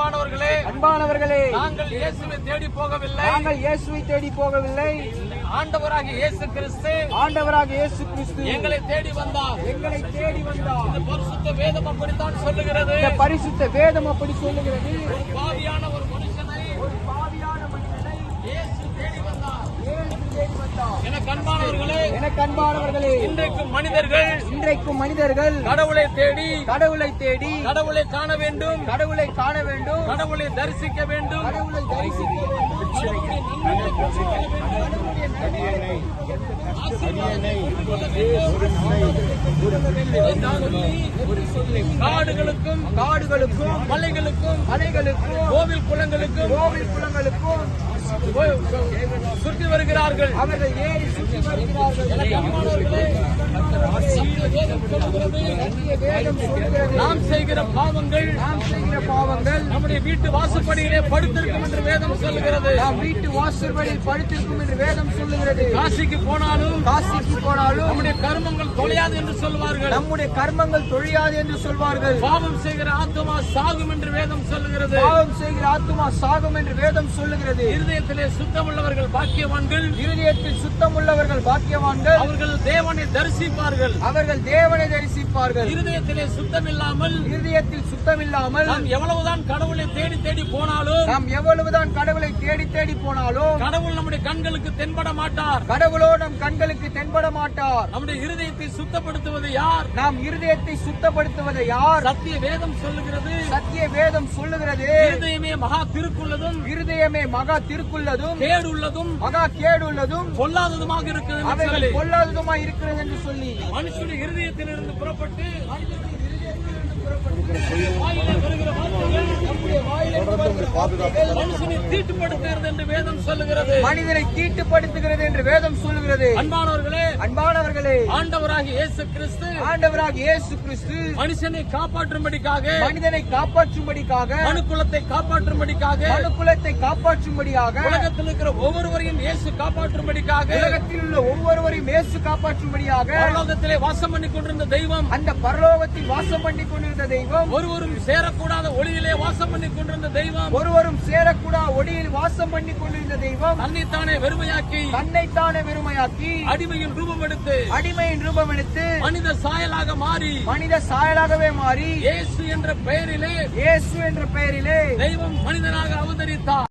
அன்பானவர்களே அன்பானவர்களே நாங்கள் இயேசுவை தேடி போகவில்லை. நாங்கள் இயேசுவை தேடி போகவில்லை. ஆண்டவராகிய இயேசு கிறிஸ்து ஆண்டவராக இயேசு கிறிஸ்து எங்களை தேடி வந்தார். எங்களை தேடி வந்தார். இந்த பரிசுத்த வேதம் அப்படித்தான் சொல்லுகிறது. இந்த பரிசுத்த வேதம் அப்படி சொல்லுகிறது. ஒரு பாவியான ஒரு மனுஷனை ஒரு பாவியான மனிதனை இயேசு தேடி வந்தார். இயேசு தேடி வந்தார். எனக்கு அன்பானவர்களே எனக்கு அன்பானவர்களே இன்றைக்கு மனிதர்கள் இன்றைக்கும் மனிதர்கள் கடவுளை தேடி கடவுளை தேடி கடவுளை காண வேண்டும் கடவுளை காண வேண்டும் கடவுளை தரிசிக்க வேண்டும். கடவுளை தரிசிக்க வேண்டும். காடுகளுக்கும் காடுகளுக்கும் மலைகளுக்கும் மலைகளுக்கும் கோவில் குளங்களுக்கும் கோவில் குளங்களுக்கும் சுற்றி வருகிறார்கள். அவர்கள் ஏறி சுற்றி நாம் செய்கிற பாவங்கள் நாம் செய்கிற பாவங்கள் நம்முடைய வீட்டு வாசப்படியிலே படுத்திருக்கும் என்று வேதம் சொல்லுகிறது. நாம் வீட்டு வாசல்களில் படுத்திருக்கும் என்று வேதம் சொல்லுகிறது. காசிக்கு போனாலும் காசிக்கு போனாலும் நம்முடைய கர்மங்கள் தொலையாது என்று சொல்வார்கள் நம்முடைய கர்மங்கள் தொழியாது என்று சொல்வார்கள். பாவம் செய்கிற ஆத்மா சாகும் என்று வேதம் சொல்லுகிறது. பாவம் செய்கிற ஆத்துமா சாகும் என்று வேதம் சொல்லுகிறது. இருதயத்திலே சுத்தமுள்ளவர்கள் பாக்கியவான்கள். இருதயத்தில் சுத்தம் உள்ளவர்கள் பாக்கியவான்கள். அவர்கள் தேவனை தரிசிப்பார்கள். அவர்கள் தேவனை தரிசிப்பார்கள். இருதயத்திலே சுத்தம் இல்லாமல் இருதயத்தில் சுத்தம் இல்லாமல் நாம் எவ்வளவுதான் கடவுளை தேடி தேடி போனாலும். நாம் எவ்வளவுதான் கடவுளை தேடி தேடி போனாலும். கடவுள் கண்களுக்கு தென்பட மாட்டார். கடவுளோ நம் கண்களுக்கு தென்பட மாட்டார். நம்முடைய இருதயத்தை சுத்தப்படுத்துவது யார்? நாம் இருதயத்தை சுத்தப்படுத்துவது யார்? சத்திய வேதம் சொல்லுகிறது. சத்திய வேதம் சொல்லுகிறது. இருதயமே மகா திருக்குள்ளதும் இருதயமே மகா திருக்குள்ளதும் கேடுள்ளதும் மகா கேடுள்ளதும் பொல்லாததுமாக இருக்கிறது அவைகள் பொல்லாததுமா இருக்கிறது என்று சொல்லி. மனுஷனுடைய இருதயத்திலிருந்து புறப்பட்டு வாயிலே வருகிற மனுஷனை தீட்டுப்படுத்துகிறது என்று வேதம் சொல்லுகிறது. மனிதனை தீட்டுப்படுத்துகிறது என்று வேதம் சொல்லுகிறது. அன்பானவர்களே அன்பானவர்களே ஆண்டவராகிய இயேசு கிறிஸ்து ஆண்டவராக இயேசு கிறிஸ்து மனுஷனை காப்பாற்றும்படிக்காக மனிதனை காப்பாற்றும்படிக்காக மனுக்குலத்தை காப்பாற்றும்படிக்காக மனுக்குலத்தை காப்பாற்றும்படியாக உலகத்தில் இருக்கிற ஒவ்வொருவரையும் இயேசு காப்பாற்றும்படிக்காக உலகத்தில் உள்ள ஒவ்வொருவரையும் இயேசு காப்பாற்றும்படியாக பரலோகத்திலே வாசம் பண்ணி கொண்டிருந்த தெய்வம் அந்த பரலோகத்தில் வாசம் பண்ணி கொண்டிருந்த தெய்வம் ஒருவரும் சேரக்கூடாத ஒளியிலே வாசம் பண்ணி கொண்டிருந்த தெய்வம் ஒருவரும் சேரக்கூடா ஒடியில் வாசம் பண்ணி கொண்டிருந்த தெய்வம் தன்னைத்தானே வெறுமையாக்கி தன்னைத்தானே வெறுமையாக்கி அடிமையின் ரூபம் எடுத்து அடிமையின் ரூபம் எடுத்து மனித சாயலாக மாறி மனித சாயலாகவே மாறி இயேசு என்ற பெயரிலே இயேசு என்ற பெயரிலே தெய்வம் மனிதனாக அவதரித்தார்.